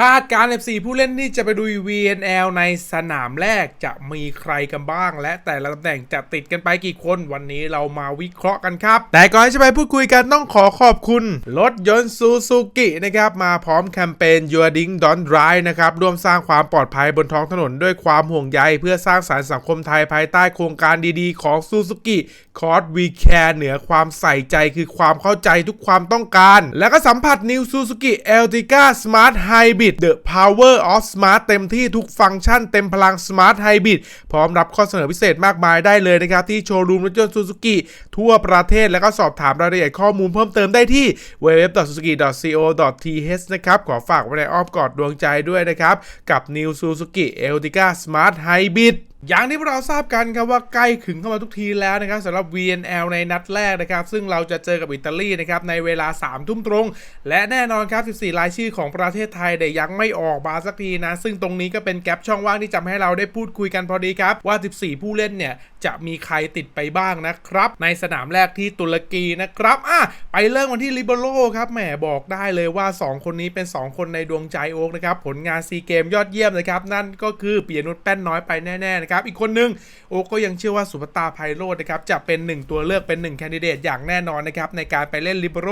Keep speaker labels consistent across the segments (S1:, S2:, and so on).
S1: คาดการณ์ FC ผู้เล่นที่จะไปดู VNL ในสนามแรกจะมีใครกันบ้าง และแต่ละตำแหน่งจะติดกันไปกี่คนวันนี้เรามาวิเคราะห์กันครับ แต่ก่อนที่จะไปพูดคุยกันต้องขอขอบคุณ รถยนต์ซูซูกินะครับ มาพร้อมแคมเปญ Your Ding Don't Drive นะครับ ร่วมสร้างความปลอดภัยบนท้องถนนด้วยความห่วงใย เพื่อสร้างสารรค์สังคมไทยภายใต้โครงการดีๆ ของซูซูกิคอร์สวีแคร์เหนือความใส่ใจคือความเข้าใจทุกความต้องการ แล้วก็สัมผัส New Suzuki Ertiga Smart Hybrid The Power of Smart เต็มที่ทุกฟังก์ชันเต็มพลัง Smart Hybrid พร้อมรับข้อเสนอพิเศษมากมายได้เลยนะครับที่โชว์รูมรถยนต์ซูซูกิทั่วประเทศแล้วก็สอบถามรายละเอียดข้อมูลเพิ่มเติมได้ที่ www.suzuki.co.th นะครับ ขอฝากไว้ในอ้อมกอดดวงใจด้วยนะครับ กับ New Suzuki Ertiga Smart Hybrid อย่างที่พวกเราทราบกันครับว่าใกล้ถึงเข้ามาทุกทีแล้วนะครับสำหรับ VNL ในนัดแรกนะครับ ซึ่งเราจะเจอกับอิตาลีนะครับในเวลา 3 ทุ่มตรง และแน่นอนครับ 14 รายชื่อของประเทศไทยเด่ยังไม่ออกมาสักทีนะ ซึ่งตรงนี้ก็เป็นแกลบช่องว่างที่จะให้เราได้พูดคุยกันพอดีครับ ว่า 14 ผู้เล่นเนี่ย จะมีใครติดไปบ้างนะครับ ในสนามแรกที่ตุรกีนะครับอะไปเริ่มกันที่ลิเบโรครับแหมบอกได้เลยว่า 2 คนนี้เป็น 2 คนในดวงใจโอ๊กนะครับ ผลงานซีเกมยอดเยี่ยมนะครับ นั่นก็คือเปียนุชแป้นน้อยไปแน่ๆนะครับ อีกคนนึงโอ๊กก็ยังเชื่อว่าสุภตาไพโรจน์นะครับจะเป็นหนึ่งตัวเลือกเป็นหนึ่งแคนดิเดตอย่างแน่นอนนะครับในการไปเล่นลิเบโร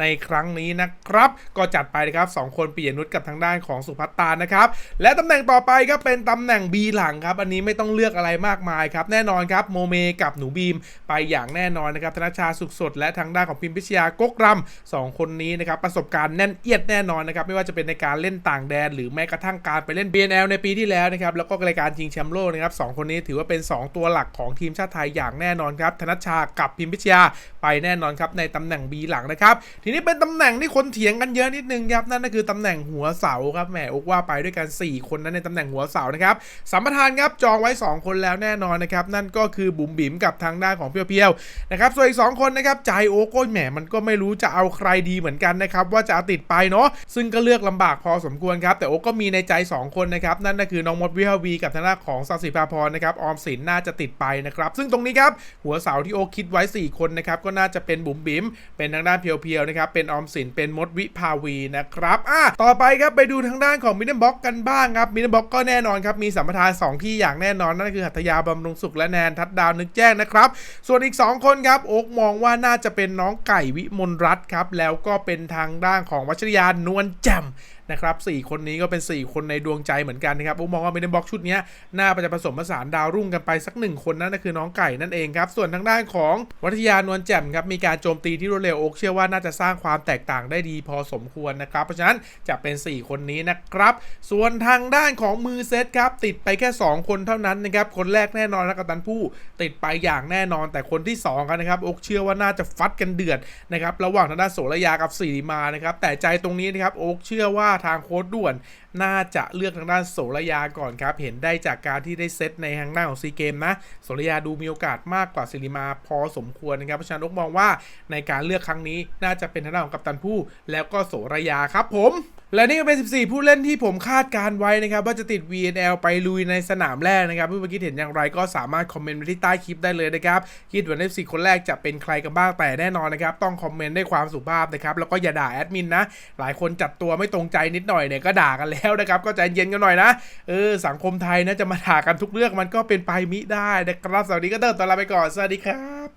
S1: ในครั้งนี้นะครับ ก็จัดไปนะครับสองคนเปียนุชกับทางด้านของสุภัตตานะครับและตำแหน่งต่อไปก็เป็นตำแหน่ง B หลังครับอันนี้ไม่ต้องเลือกอะไรมากมายครับแน่นอนครับโมเมกับหนูบีมไปอย่างแน่นอนนะครับธนชาสุขสด และทางด้านของพิมพิชยากกรำสองคนนี้นะครับประสบการณ์แน่นเอียดแน่นอนนะครับไม่ว่าจะเป็นในการเล่นต่างแดน หรือแม้กระทั่งการไปเล่น BNL ในปีที่แล้วนะครับแล้วก็รายการชิงแชมป์โลกนะครับสองคนนี้ถือว่าเป็น 2 ตัวหลักของทีมชาติไทยอย่างแน่นอนครับธนชชากับพิมพิชยาไปแน่นอนครับในตำแหน่ง B หลังนะครับทีนี้เป็นตำแหน่งที่คนเถียงกันเยอะนิดนึงครับนั่นก็คือตำแหน่งหัวเสาครับแหมอกว่าไปด้วยกัน 4 คนนั้นในตำแหน่งหัวเสานะครับสัมปทานครับจองไว้ 2 คนแล้วแน่นอนนะครับนั่นก็คือบุ๋มบิ๋มกับทางด้านของเพียวเพียวๆนะครับส่วนอีก 2 คนนะครับใจโอ้ก็แหมมันก็ไม่รู้จะเอาใครดีเหมือนกันนะครับว่าจะติดไปเนาะซึ่งก็เลือกลำบากพอสมควรครับแต่โอ้ก็มีในใจ 2 คนนะครับนั่นก็คือน้องมดวิภาวีกับทางด้านของสัสิภาพรนะครับออมสินน่าจะติดไปนะครับซึ่งตรงนี้ครับหัวเสาที่โอ้คิดไว้ 4 คนนะครับก็น่าจะเป็นบุ๋มบิ๋มเป็นทางด้านเพียวๆนะครับเป็นออมสินเป็นมดวิภาวีนะครับอะต่อไปครับไปดูทางด้านของมินเนบ็อกกันบ้างครับมินเนบ็อกก็แน่นอนครับมีสัมปทานสองที่อย่างแน่นอนนั่นก็คือหัตถยาบำรุงสุขและแนนทัดดาวนึกแจ้งนะครับ ส่วนอีก 2 คนครับโอ๊กมองว่าน่าจะเป็นน้องไก่วิมลรัตน์ครับแล้วก็เป็นทางด้านของวัชรยานวลแจ่ม นะครับสี่คนนี้ก็เป็น 4 คนในดวงใจเหมือนกันนะครับโอ๊กมองว่ามินเนบ็อกชุดนี้น่าจะผสมผสานดาวรุ่งกันไปสักหนึ่งคนนั่นก็คือน้องไก่นั่นเองครับส่วนทางด้านของวัทยานวลแจ่มครับมีการโจมตีที่รวดเร็วโอ๊กเชื่อว่าน่าจะสร้างความแตกต่างได้ดีพอสมควรนะครับเพราะฉะนั้นจะเป็น 4 คนนี้นะครับ ส่วนทางด้านของมือเซตครับติดไปแค่ 2 คนเท่านั้นนะครับคนแรกแน่นอนนะกัปตันผู้ติดไปอย่างแน่นอนแต่คนที่2กันนะครับโอ๊กเชื่อว่าน่าจะฟัดกันเดือดนะครับระหว่างทางด้านโสระยากับสีมานะครับแต่ใจตรงนี้นะครับโอ๊กเชื่อว่าทางโค้ดด่วน น่าจะเลือกทางด้านโสระยาก่อนครับ เห็นได้จากการที่ได้เซตในทางหน้าของซีเกมนะโสระยาดูมีโอกาสมากกว่าสิริมาพอสมควรนะครับ เพราะฉะนั้นนกมองว่าในการเลือกครั้งนี้น่าจะเป็นทางด้านของกัปตันผู้ แล้วก็โสระยาครับผม และนี่ก็เป็น 14 ผู้เล่นที่ผมคาดการไว้นะครับ ว่าจะติด VNL ไปลุยในสนามแรกนะครับเพื่อนๆคิดเห็นอย่างไรก็สามารถคอมเมนต์ไว้ที่ใต้คลิปได้เลยนะครับ คิดว่าใน14คนแรกจะเป็นใครกันบ้างแต่แน่นอนนะครับ ต้องคอมเมนต์ด้วยความสุภาพนะครับ แล้วก็อย่าด่าแอดมินนะ หลายคนจัดตัวไม่ตรงใจนิดหน่อยเนี่ยก็ด่ากันแล้วนะครับ ก็ใจเย็นกันหน่อยนะเออสังคมไทยนะจะมาด่ากันทุกเรื่องมันก็เป็นไปมิได้นะครับสวัสดีก็เดินตอนลาไปก่อนสวัสดีครับ